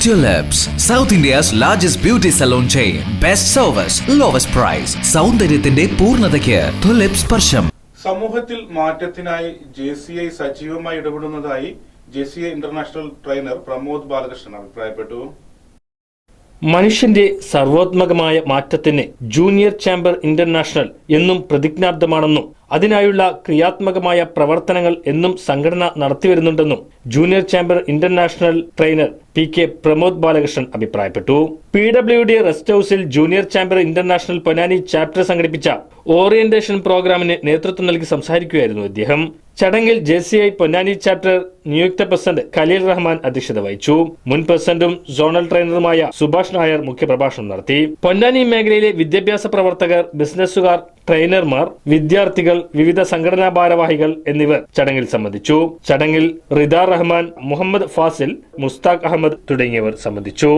Tulips, South India's largest beauty salon chain. Best service, lowest price. സൗന്ദര്യത്തിന്റെ പൂർണതയ്ക്ക് tulip സ്പർശം സമൂഹത്തിൽ മാറ്റത്തിനായി J C I സജീവമായി ഇടപെടുന്നതായി J C I international trainer Pramod Balakrishnan അഭിപ്രായപ്പെട്ടു മനുഷ്യന്റെ സർവോത്മകമായ മാറ്റത്തിന് junior chamber international എന്നും പ്രതിജ്ഞാബ്ദമാണെന്നും അതിനായുള്ള ക്രിയാത്മകമായ പ്രവർത്തനങ്ങൾ എന്നും സംഘടന നടത്തിവരുന്നുണ്ടെന്നും junior chamber international trainer P K Pramod Balakrishnan അഭിപ്രായപ്പെട്ടു. പി ഡബ്ല്യു ഡി റെസ്റ്റ് ഹൌസിൽ junior chamber international Ponnani chapter സംഘടിപ്പിച്ച ഓറിയന്റേഷൻ പ്രോഗ്രാമിന് നേതൃത്വം നൽകി സംസാരിക്കുകയായിരുന്നു അദ്ദേഹം ചടങ്ങിൽ J C I Ponnani chapter നിയുക്ത പ്രസിഡന്റ് ഖലീൽ റഹ്മാൻ അധ്യക്ഷത വഹിച്ചു. മുൻ പ്രസിഡന്റും സോണൽ ട്രെയിനറുമായ സുഭാഷ് നായർ മുഖ്യപ്രഭാഷണം നടത്തി. പൊന്നാനി മേഖലയിലെ വിദ്യാഭ്യാസ പ്രവർത്തകർ ബിസിനസ്സുകാർ ട്രെയിനർമാർ വിദ്യാർത്ഥികൾ വിവിധ സംഘടനാ ഭാരവാഹികൾ എന്നിവർ ചടങ്ങിൽ സംബന്ധിച്ചു. ചടങ്ങിൽ റിദാർ റഹ്മാൻ മുഹമ്മദ് ഫാസിൽ മുസ്താഖ് അഹമ്മദ് തുടങ്ങിയവർ സംബന്ധിച്ചു.